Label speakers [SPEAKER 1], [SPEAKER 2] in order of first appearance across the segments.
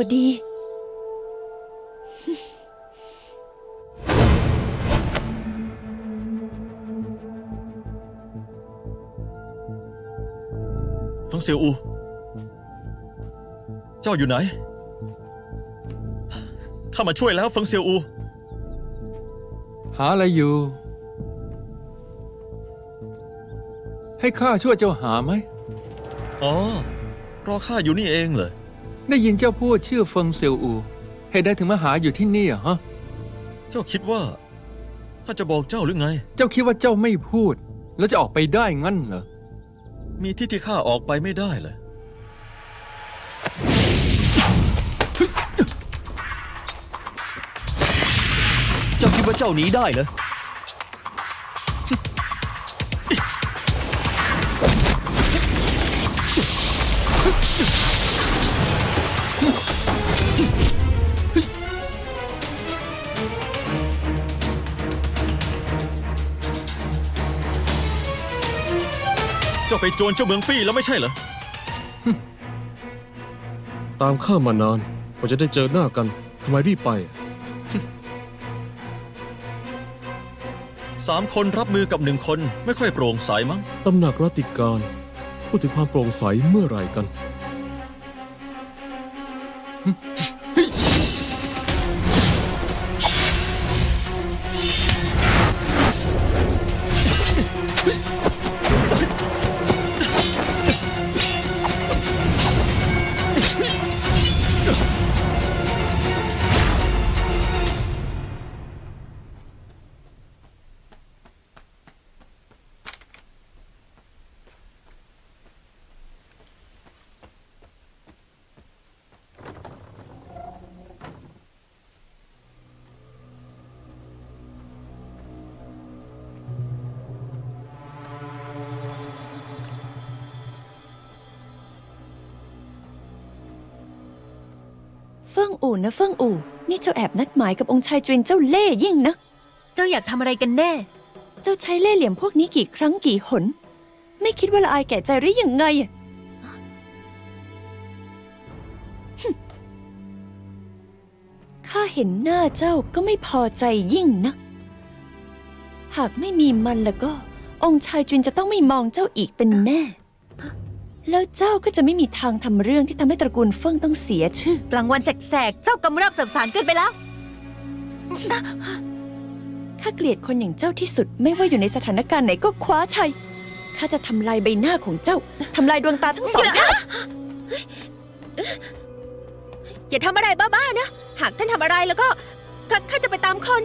[SPEAKER 1] ตัวดี
[SPEAKER 2] ฟังเซียวอู เจ้าอยู่ไหน ข้ามาช่วยแล้วฟังเซียวอู
[SPEAKER 3] หาอะไรอยู่ ให้ข้าช่วยเจ้าหาไหม
[SPEAKER 2] อ๋อ รอข้าอยู่นี่เองเหรอ
[SPEAKER 3] ได้ยินเจ้าพูดชื่อเฟิงเซียวอูเหตุใดถึงมาหาอยู่ที่นี่อะฮะ
[SPEAKER 2] เจ้าคิดว่าข้าจะบอกเจ้าหรือไง
[SPEAKER 3] เจ้าคิดว่าเจ้าไม่พูด แล้วจะออกไปได้งั้นเหรอ
[SPEAKER 2] มีที่ที่ข้าออกไปไม่ได้เลย
[SPEAKER 4] เจ้าคิดว่าเจ้าหนีได้เหรอ
[SPEAKER 2] เจ้าไปโจรเจ้าเมืองปี้แล้วไม่ใช่เหรอ
[SPEAKER 5] ตามข้ามานานกว่าจะได้เจอหน้ากันทำไมรีบไป
[SPEAKER 2] สามคนรับมือกับหนึ่งคนไม่ค่อยโปร่งใสมั้ง
[SPEAKER 5] ตำหนักรัตติการ พูดถึงความโปร่งใสเมื่อไหร่กัน
[SPEAKER 1] เฟิ่งอู่นะเฟิ่งอู่ นี่เจ้าแอบนัดหมายกับองค์ชายจวนเจ้าเล่ห์ยิ่งนัก
[SPEAKER 6] เจ้าอยากทำอะไรกันแน่
[SPEAKER 1] เจ้าใช้เล่ห์เหลี่ยมพวกนี้กี่ครั้งกี่หน ไม่คิดว่าละอายแก่ใจหรือยังไงอะฮึ่มข้าเห็นหน้าเจ้าก็ไม่พอใจยิ่งนักหากไม่มีมันแล้วก็ องค์ชายจุนจะต้องไม่มองเจ้าอีกเป็นแน่ แล้วเจ้าก็จะไม่มีทางทำเรื่องที่ทำให้ตระกูลเฟิ่งต้องเสียชื่อ
[SPEAKER 6] กลางวันแสกๆ เจ้ากำเริบเสบสารเกินไปแล้ว
[SPEAKER 1] ข้าเกลียดคนอย่างเจ้าที่สุดไม่ว่าอยู่ในสถานการณ์ไหนก็คว้าชัย ข้าจะทำลายใบหน้าของเจ้าทำลายดวงตาทั้งสองข้าง
[SPEAKER 6] อย่าทำอะไรบ้าๆนะ หากท่านทำอะไรแล้วก็ข้าข้าจะไปตามคน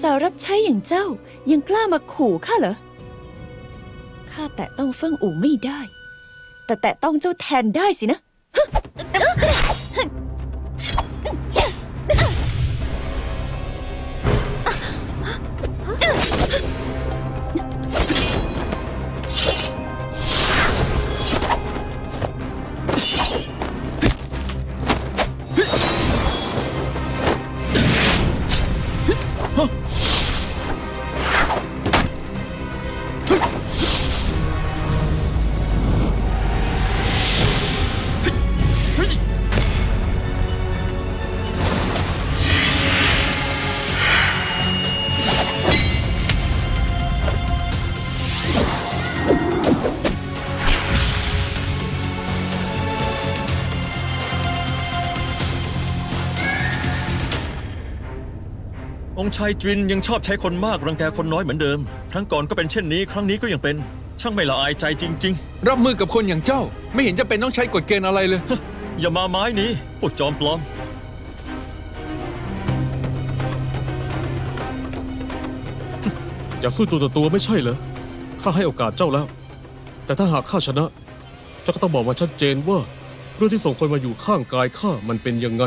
[SPEAKER 1] สาวรับใช้อย่างเจ้ายังกล้ามาขู่ข้าเหรอ ข้าแตะต้องเฟิ่งอู่ไม่ได้ แต่แตะต้องเจ้าแทนได้สินะ
[SPEAKER 2] องค์ชายจินยังชอบใช้คนมากรังแกคนน้อยเหมือนเดิม ครั้งก่อนก็เป็นเช่นนี้ ครั้งนี้ก็ยังเป็น ช่างไม่ละอายใจจริง
[SPEAKER 3] รับมือกับคนอย่างเจ้า ไม่เห็นจะเป็นต้องใช้กฎเกณฑ์อะไรเลย
[SPEAKER 2] ๆ อย่ามาไม้นี้พวกจอมปลอม
[SPEAKER 5] อยากสู้ตัวต่อตัวไม่ใช่เหรอ ข้าให้โอกาสเจ้าแล้ว แต่ถ้าหากข้าชนะ เจ้าก็ต้องบอกมาชัดเจนว่า เรื่องที่ส่งคนมาอยู่ข้างกายข้ามันเป็นยังไง